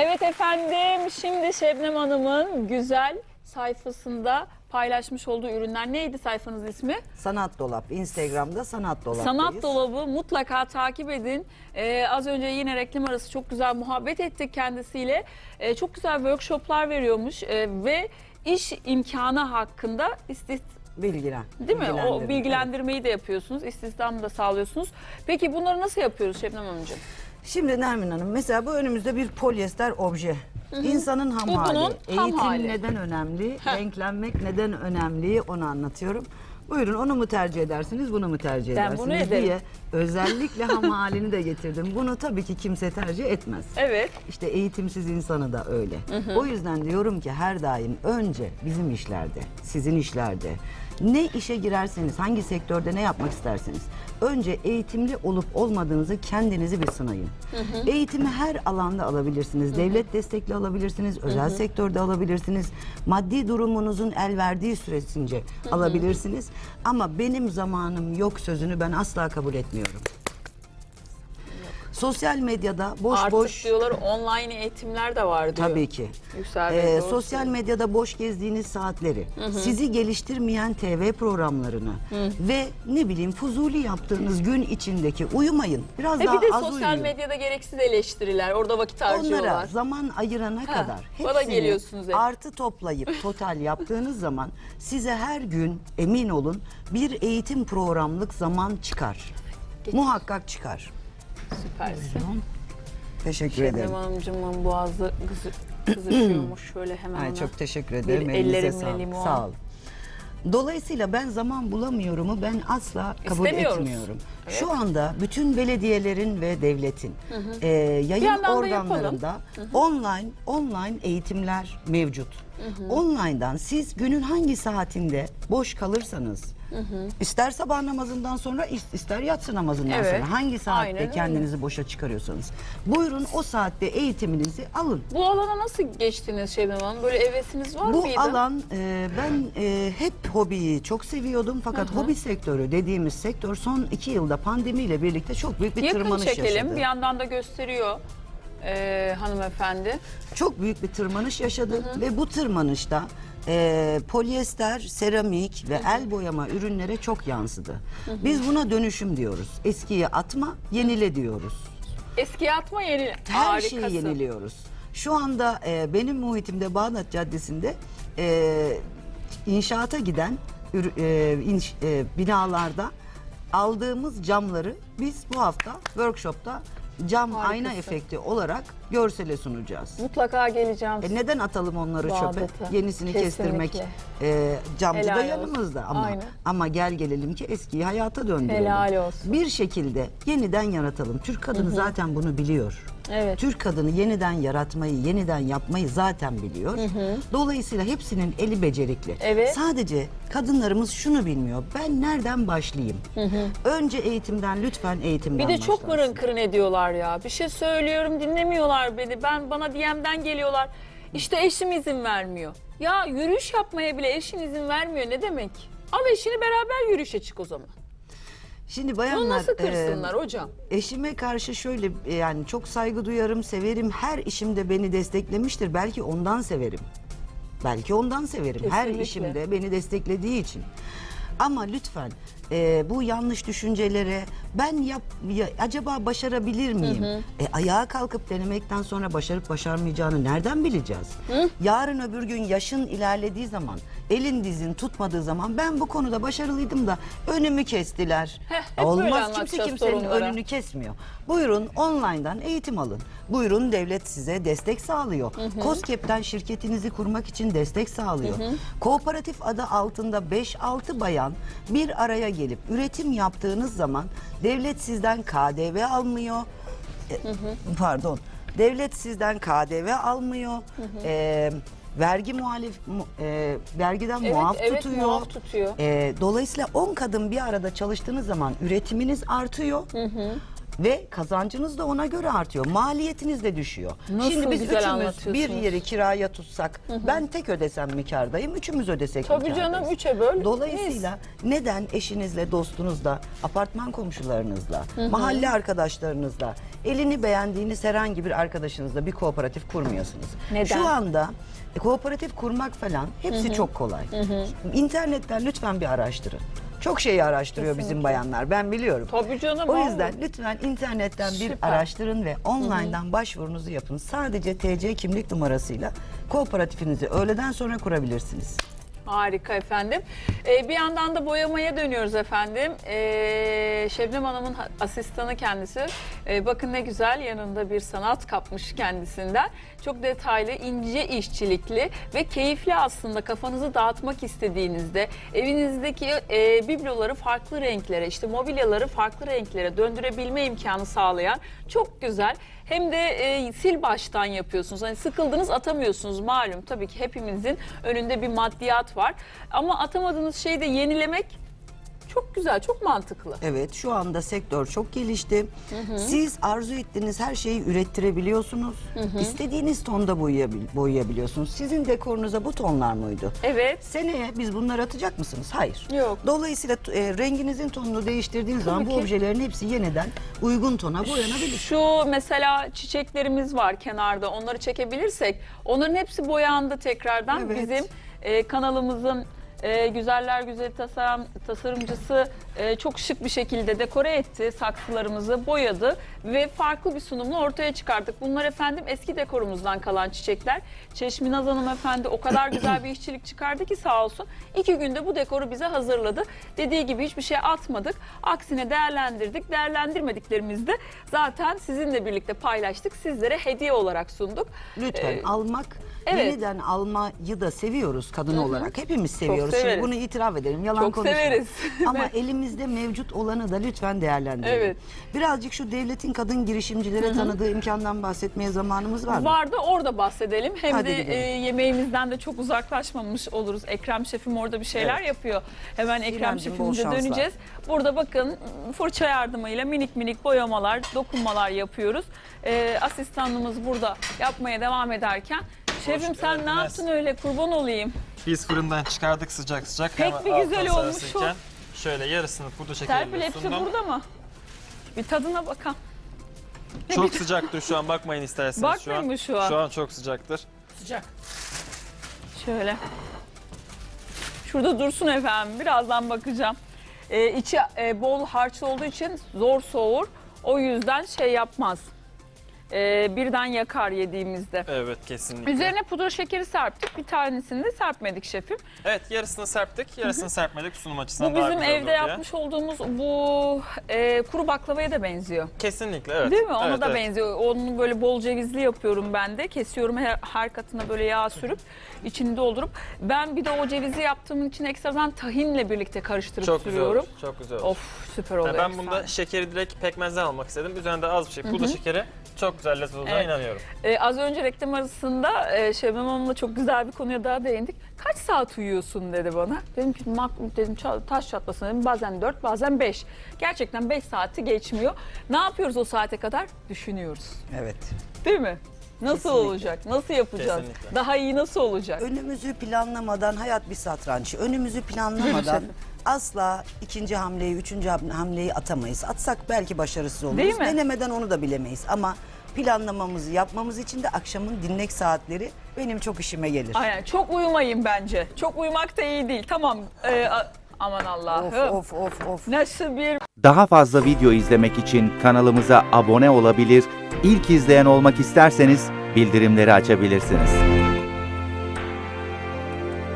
Evet efendim, şimdi Şebnem Hanım'ın güzel sayfasında paylaşmış olduğu ürünler neydi sayfanız ismi? Sanat Dolap. Instagram'da Sanat Dolap'tayız. Sanat Dolabı mutlaka takip edin. Ee, az önce yine reklam arası çok güzel muhabbet ettik kendisiyle. Ee, çok güzel workshoplar veriyormuş Ee, ve iş imkanı hakkında istis Bilgilen. Değil mi? O bilgilendirme. bilgilendirmeyi de yapıyorsunuz, istihdamı da sağlıyorsunuz. Peki bunları nasıl yapıyoruz Şebnem Hanımcığım? Şimdi Nermin Hanım mesela bu önümüzde bir polyester obje. İnsanın ham Bu hali. bunun ham Eğitim hali. neden önemli? Renklenmek neden önemli? Onu anlatıyorum. Buyurun onu mu tercih edersiniz, bunu mu tercih Ben edersiniz bunu ederim. diye özellikle ham halini de getirdim. Bunu tabii ki kimse tercih etmez. Evet. İşte eğitimsiz insanı da öyle. O yüzden diyorum ki her daim önce bizim işlerde, sizin işlerde ne işe girerseniz, hangi sektörde ne yapmak isterseniz önce eğitimli olup olmadığınızı kendinizi bir sınayın. Eğitimi her alanda alabilirsiniz. Devlet destekli alabilirsiniz, özel sektörde alabilirsiniz. Maddi durumunuzun el verdiği süresince alabilirsiniz. Ama benim zamanım yok sözünü ben asla kabul etmiyorum. Sosyal medyada boş Artık boş diyorlar online eğitimler de var diyor. Tabii ki. Yüksel Bey, Ee, doğru sosyal medyada boş gezdiğiniz saatleri, sizi geliştirmeyen TV programlarını ve ne bileyim fuzuli yaptığınız gün içindeki uyumayın. Biraz Ve daha E bir de az sosyal uyuyun. medyada gereksiz eleştiriler. Orada vakit harcıyorlar. Onlara zaman ayırana kadar bana hepsini geliyorsunuz hep. artı toplayıp total yaptığınız zaman size her gün emin olun bir eğitim programlık zaman çıkar. Muhakkak çıkar. Süpersin. Teşekkür Şebnem ederim. Hanımcığımın boğazı kızı, kızışıyormuş. Şöyle hemen Ay, ona. çok teşekkür ederim. Bir Elinize ellerimle sağlık. limon. Sağ ol. Dolayısıyla ben zaman bulamıyorumu ben asla kabul İstemiyoruz. etmiyorum. Evet. Şu anda bütün belediyelerin ve devletin e, yayın yandan da organlarında online online eğitimler mevcut. Online'dan siz günün hangi saatinde boş kalırsanız ister sabah namazından sonra is- ister yatsı namazından Evet. sonra hangi saatte Aynen öyle. kendinizi boşa çıkarıyorsanız buyurun o saatte eğitiminizi alın. Bu alana nasıl geçtiniz Şebnem Hanım? Böyle hevesiniz var Bu mıydı? alan e, ben e, hep hobiyi çok seviyordum fakat hobi sektörü dediğimiz sektör son iki yılda pandemiyle birlikte çok büyük bir Yakın tırmanış çekelim. yaşadı. Bir yandan da gösteriyor e, hanımefendi. Çok büyük bir tırmanış yaşadı ve bu tırmanışta e, polyester, seramik ve el boyama ürünlere çok yansıdı. Biz buna dönüşüm diyoruz. Eskiye atma, yenile diyoruz. Eskiye atma yeni. Her şeyi yeniliyoruz. Şu anda e, benim muhitimde Bağdat Caddesi'nde e, inşaata giden ürü- e, inş- e, binalarda aldığımız camları biz bu hafta workshopta cam ayna Harikasın. efekti olarak görsele sunacağız. Mutlaka geleceğim. E neden atalım onları çöpe? Yenisini kestirmek Kesinlikle. e, camcı da Helal olsun. yanımızda ama Aynen. ama gel gelelim ki eskiyi hayata döndürelim. Helal olsun. Bir şekilde yeniden yaratalım. Türk kadını zaten bunu biliyor. Evet. Türk kadını yeniden yaratmayı, yeniden yapmayı zaten biliyor. Dolayısıyla hepsinin eli becerikli. Evet. Sadece kadınlarımız şunu bilmiyor. Ben nereden başlayayım? Önce eğitimden lütfen eğitimden Bir de çok başlansın. mırın kırın ediyorlar ya. Bir şey söylüyorum dinlemiyorlar beni. Ben bana DM'den geliyorlar. İşte eşim izin vermiyor. Ya yürüyüş yapmaya bile eşin izin vermiyor ne demek? Al eşini beraber yürüyüşe çık o zaman. Şimdi Bunu bayanlar nasıl e, kırsınlar hocam? Eşime karşı şöyle e, yani çok saygı duyarım, severim. Her işimde beni desteklemiştir. Belki ondan severim. Belki ondan severim. Her Kesinlikle. işimde beni desteklediği için. Ama lütfen e, bu yanlış düşüncelere ben yap ya- acaba başarabilir miyim? E, ayağa kalkıp denemekten sonra başarıp başarmayacağını nereden bileceğiz? Yarın öbür gün yaşın ilerlediği zaman, elin dizin tutmadığı zaman ben bu konuda başarılıydım da önümü kestiler. Heh, Olmaz kimse kimsenin sorunları. önünü kesmiyor. Buyurun online'dan eğitim alın. Buyurun devlet size destek sağlıyor. COSGAP'ten şirketinizi kurmak için destek sağlıyor. Kooperatif adı altında 5-6 bayan bir araya gelip üretim yaptığınız zaman devlet sizden KDV almıyor. E, Pardon. Devlet sizden KDV almıyor. E, vergi muhalif mu- e, vergiden Evet, muaf evet, tutuyor. muaf tutuyor. E, dolayısıyla 10 kadın bir arada çalıştığınız zaman üretiminiz artıyor. Ve kazancınız da ona göre artıyor. Maliyetiniz de düşüyor. Nasıl Şimdi biz güzel üçümüz anlatıyorsunuz. bir yeri kiraya tutsak, ben tek ödesem mi kârdayım, üçümüz ödesek mi Tabii canım kârdayız? üçe böl. Dolayısıyla neden eşinizle, dostunuzla, apartman komşularınızla, mahalle arkadaşlarınızla, elini beğendiğiniz herhangi bir arkadaşınızla bir kooperatif kurmuyorsunuz? Neden? Şu anda e, kooperatif kurmak falan hepsi çok kolay. İnternetten lütfen bir araştırın. Çok şeyi araştırıyor bizim bayanlar ben biliyorum. Tabii canım. O yüzden lütfen internetten bir Süper. araştırın ve online'dan başvurunuzu yapın. Sadece TC kimlik numarasıyla kooperatifinizi öğleden sonra kurabilirsiniz. Harika efendim. Ee, bir yandan da boyamaya dönüyoruz efendim. Ee, Şebnem Hanım'ın ha- asistanı kendisi. Ee, bakın ne güzel yanında bir sanat kapmış kendisinden. Çok detaylı, ince işçilikli ve keyifli aslında kafanızı dağıtmak istediğinizde evinizdeki e, bibloları farklı renklere, işte mobilyaları farklı renklere döndürebilme imkanı sağlayan çok güzel. Hem de e, sil baştan yapıyorsunuz. Hani sıkıldınız atamıyorsunuz malum. Tabii ki hepimizin önünde bir maddiyat var. Ama atamadığınız şeyi de yenilemek çok güzel, çok mantıklı. Evet şu anda sektör çok gelişti. Siz arzu ettiğiniz her şeyi ürettirebiliyorsunuz. İstediğiniz tonda boyayabil- boyayabiliyorsunuz. Sizin dekorunuza bu tonlar mıydı? Evet. Seneye biz bunları atacak mısınız? Hayır. Yok. Dolayısıyla e, renginizin tonunu değiştirdiğiniz zaman bu ki. objelerin hepsi yeniden uygun tona boyanabilir. Şu mesela çiçeklerimiz var kenarda. Onları çekebilirsek onların hepsi boyandı tekrardan. Evet. Bizim e, kanalımızın e, güzeller güzel tasarım, tasarımcısı e, çok şık bir şekilde dekore etti saksılarımızı, boyadı ve farklı bir sunumla ortaya çıkarttık. Bunlar efendim eski dekorumuzdan kalan çiçekler. Çeşminaz Hanım efendi o kadar güzel bir işçilik çıkardı ki sağ olsun. İki günde bu dekoru bize hazırladı. Dediği gibi hiçbir şey atmadık. Aksine değerlendirdik. Değerlendirmediklerimizi de zaten sizinle birlikte paylaştık. Sizlere hediye olarak sunduk. Lütfen Ee, almak, evet. yeniden almayı da seviyoruz kadın olarak. Hepimiz seviyoruz. Severiz. Şimdi bunu itiraf edelim. Yalan Çok severiz. Ama elimizde mevcut olanı da lütfen değerlendirelim. Evet. Birazcık şu devletin kadın girişimcilere tanıdığı imkandan bahsetmeye zamanımız var mı? Vardı orada bahsedelim. Hem Hadi de gidelim. e, yemeğimizden de çok uzaklaşmamış oluruz. Ekrem şefim orada bir şeyler Evet. yapıyor. Hemen Ekrem şefimize döneceğiz. Burada bakın fırça yardımıyla minik minik boyamalar, dokunmalar yapıyoruz. E, asistanımız burada yapmaya devam ederken Şefim sen ne yaptın öyle kurban olayım. Biz fırından çıkardık sıcak sıcak. Pek Hemen bir güzel olmuş sarısıyken Şöyle yarısını pudra şekeriyle Serpil hepsi sundum. burada mı? Bir tadına bakalım. Çok sıcaktır şu an bakmayın isterseniz şu Bakmayın an. mı şu an? Şu an çok sıcaktır. Şöyle. Şurada dursun efendim. Birazdan bakacağım. Ee, içi e, bol harç olduğu için zor soğur. O yüzden şey yapmaz. Ee, birden yakar yediğimizde. Evet kesinlikle. Üzerine pudra şekeri serptik. Bir tanesini de serpmedik şefim. Evet yarısını serptik yarısını serpmedik sunum Bu açısından daha bizim güzel olur evde diye. yapmış olduğumuz bu e, kuru baklavaya da benziyor. Kesinlikle evet. Değil mi? Ona Evet, da evet. benziyor. Onu böyle bol cevizli yapıyorum ben de. Kesiyorum her, her katına böyle yağ sürüp içini doldurup. Ben bir de o cevizi yaptığım için ekstradan tahinle birlikte karıştırıp Çok güzel sürüyorum. olur. Çok güzel olur. Of süper oluyor. Yani ben bunda şekeri direkt pekmezden almak istedim. Üzerinde az bir şey pudra şekeri çok güzel lezzet olacağına Evet. inanıyorum. Ee, az önce reklam arasında e, Şebnem Hanım'la çok güzel bir konuya daha değindik. Kaç saat uyuyorsun dedi bana. Dedim ki mak dedim ça- taş çatlasın dedim. Bazen 4 bazen 5. Gerçekten 5 saati geçmiyor. Ne yapıyoruz o saate kadar? Düşünüyoruz. Evet. Değil mi? Nasıl Kesinlikle. olacak? Nasıl yapacağız? Kesinlikle. Daha iyi nasıl olacak? Önümüzü planlamadan hayat bir satranç. Önümüzü planlamadan asla ikinci hamleyi, üçüncü ham- hamleyi atamayız. Atsak belki başarısız oluruz. Değil mi? Denemeden onu da bilemeyiz. Ama planlamamızı yapmamız için de akşamın dinlek saatleri benim çok işime gelir. Aynen. Çok uyumayın bence. Çok uyumak da iyi değil. Tamam. Ee, a- aman Allah'ım. Of of of of. Nasıl bir Daha fazla video izlemek için kanalımıza abone olabilir, ilk izleyen olmak isterseniz bildirimleri açabilirsiniz.